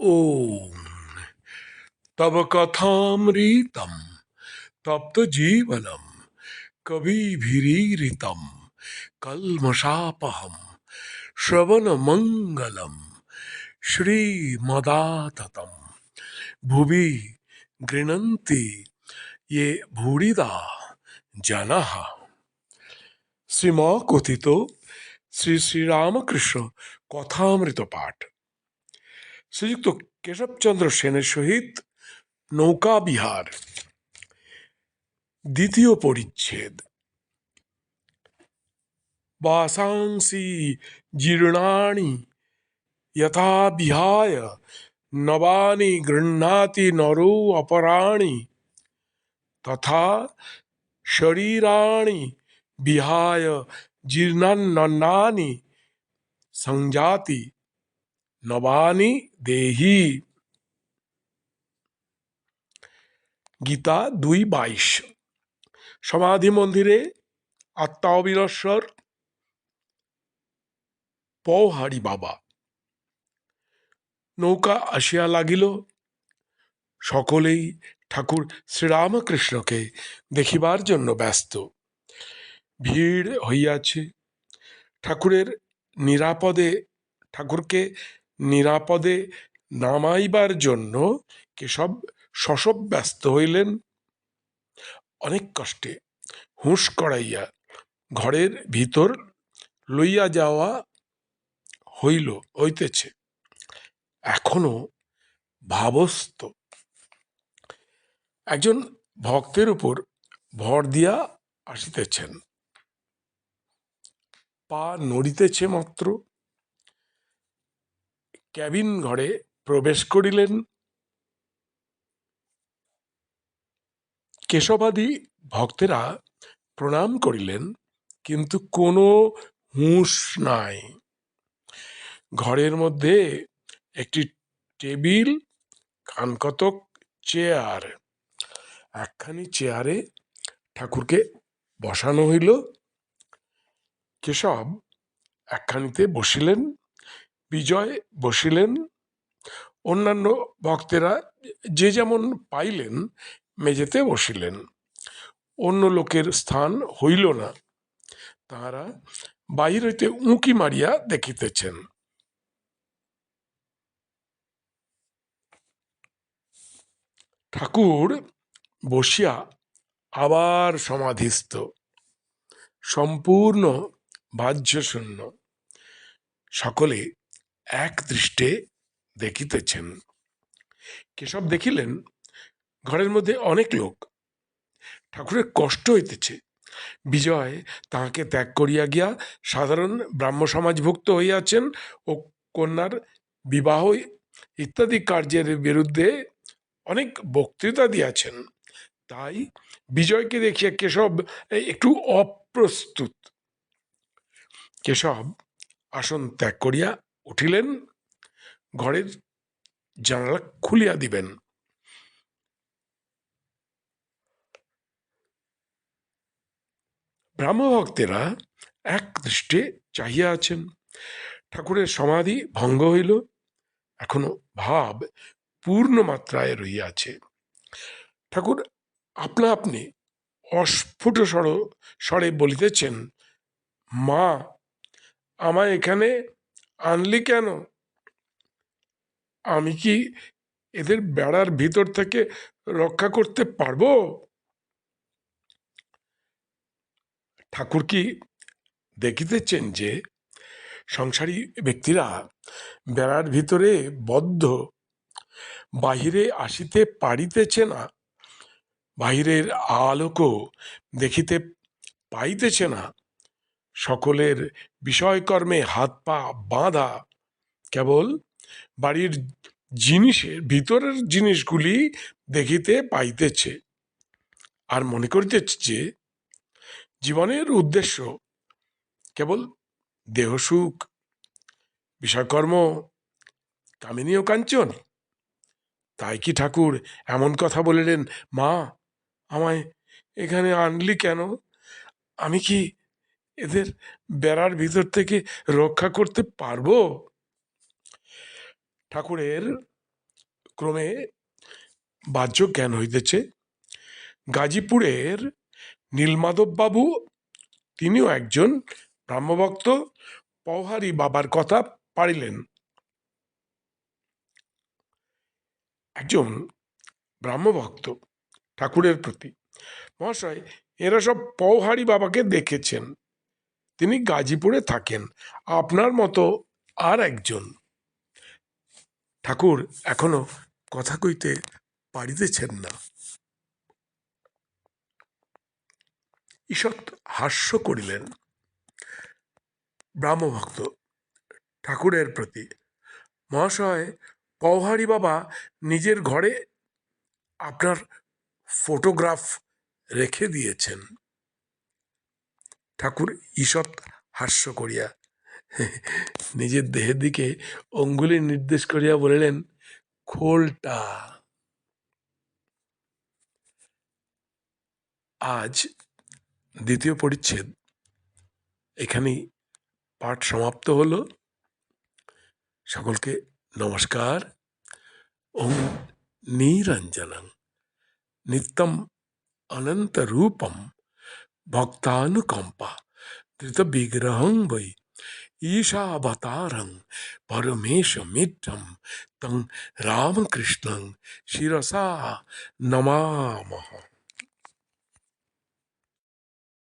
ओम। तब कथामृतम तप्त तो जीवनम, कभी भीरीतम कलमशापहम श्रवण मंगलम श्री मदाततम भुवि गृणंति ये भूड़िदा जन। श्रीमकृति तो श्री श्री रामकृष्ण कथामृत पाठ কথামৃত পাঠ শ্রীযুক্ত কেশবচন্দ্র সেনের সহিত নৌকা বিহার দ্বিতীয় পরিচ্ছেদ বাসাংসি জীর্ণানি যথা বিহায় নবানি গৃহ্ণাতি নরো অপরাণি তথা শরীরাণি বিহায় জীর্ণান্নানি সংজাতি নবানি দেহি। গীতা দুই বাইশ। সমাধি মন্দিরে আত্মা অবিনশ্বর পৌহারি বাবা। নৌকা আসিয়া লাগিল। সকলেই ঠাকুর শ্রীরামকৃষ্ণকে দেখিবার জন্য ব্যস্ত। ভিড় হইয়াছে। ঠাকুরের নিরাপদে ঠাকুরকে নিরাপদে নামাইবার জন্য কেশব শশব ব্যস্ত হইলেন। অনেক কষ্টে হুঁশ করাইয়া ঘরের ভিতর লইয়া যাওয়া হইল, হইতেছে। এখনও ভাবস্থ। একজন ভক্তের উপর ভর দিয়া আসিতেছেন। পা নড়িতেছে মাত্র। ক্যাবিন ঘরে প্রবেশ করিলেন। কেশবাদী ভক্তেরা প্রণাম করিলেন, কিন্তু কোনো হুঁশ নাই। ঘরের মধ্যে একটি টেবিল কানকতক চেয়ার। একখানি চেয়ারে ঠাকুরকে বসানো হইল। কেশব একখানিতে বসিলেন। বিজয় বসিলেন। অন্যান্য ভক্তেরা যে যেমন পাইলেন, মেঝেতে বসিলেন। অন্য লোকের স্থান হইল না। তাহারা বাহির হইতে উঁকি মারিয়া দেখিতেছেন। ঠাকুর বসিয়া আবার সমাধিস্থ। সম্পূর্ণ বাহ্যশূন্য। সকলে এক দৃষ্টে দেখিতেছেন। কেশব দেখিলেন, ঘরের মধ্যে অনেক লোক। ঠাকুরের কষ্ট হইতেছে। বিজয় তাহাকে ত্যাগ করিয়া গিয়া সাধারণ ব্রাহ্ম সমাজভুক্ত হইয়াছেন ও কন্যার বিবাহ ইত্যাদি কার্যের বিরুদ্ধে অনেক বক্তৃতা দিয়াছেন। তাই বিজয়কে দেখিয়া কেশব একটু অপ্রস্তুত। কেশব আসন ত্যাগ করিয়া উঠিলেন, ঘরের জানালা খুলিয়া দিবেন। ব্রাহ্মভক্তেরা এক দৃষ্টে চাহিয়া আছেন। ঠাকুরের সমাধি ভঙ্গ হইল, এখনও ভাব পূর্ণ মাত্রায় রইয়াছে ঠাকুর আপনা আপনি অস্ফুট স্বর, স্বরে বলিতেছেন, মা, আমায় এখানে আনলি কেন? আমি কি এদের বেড়ার ভিতর থেকে রক্ষা করতে পারব? ঠাকুর কি দেখিতেছেন যে সংসারী ব্যক্তিরা বেড়ার ভিতরে বদ্ধ, বাহিরে আসিতে পারিতেছে না, বাহিরের আলোকও দেখিতে পাইতেছে না? সকলের বিষয়কর্মে হাত পা বাঁধা। কেবল বাড়ির জিনিসের, ভিতরের জিনিসগুলি দেখিতে পাইতেছে। আর মনে করিতেছে যে, জীবনের উদ্দেশ্য কেবল দেহসুখ বিষয়কর্ম কামিনীয় কাঞ্চন। তাই কি ঠাকুর এমন কথা বলিলেন, মা, আমায় এখানে আনলি কেন? আমি কি এদের বেড়ার ভিতর থেকে রক্ষা করতে পারব? ঠাকুরের ক্রমে বাহ্য জ্ঞান হইতেছে। গাজীপুরের নীলমাধব বাবু তিনিও একজন ব্রাহ্মভক্ত, পওহারি বাবার কথা পারিলেন একজন ব্রাহ্মভক্ত ঠাকুরের প্রতি। মহাশয়, এরা সব পওহারি বাবাকে দেখেছেন। তিনি গাজীপুরে থাকেন। আপনার মতো আর একজন। ঠাকুর, এখনও কথা কইতে পারিতেছেন না। ঈষৎ হাস্য করিলেন। ব্রাহ্মভক্ত, ঠাকুরের প্রতি, মহাশয়, পওহারি বাবা নিজের ঘরে আপনার ফটোগ্রাফ রেখে দিয়েছেন। ঠাকুর ঈষৎ হাস্য করিয়া নিজের দেহের দিকে অঙ্গুলি নির্দেশ করিয়া বলিলেন, খোলটা, আজ দ্বিতীয় পরিচ্ছেদ। এখানেই পাঠ সমাপ্ত হলো। সকলকে নমস্কার। ওম নিরঞ্জনং। নিত্যম অনন্ত রূপম। ভক্তানুকম্পা ধৃত বিগ্রহং বৈ ঈশাবতারং পরমেশমিত্রম তং রামকৃষ্ণং শিরসা নমামহ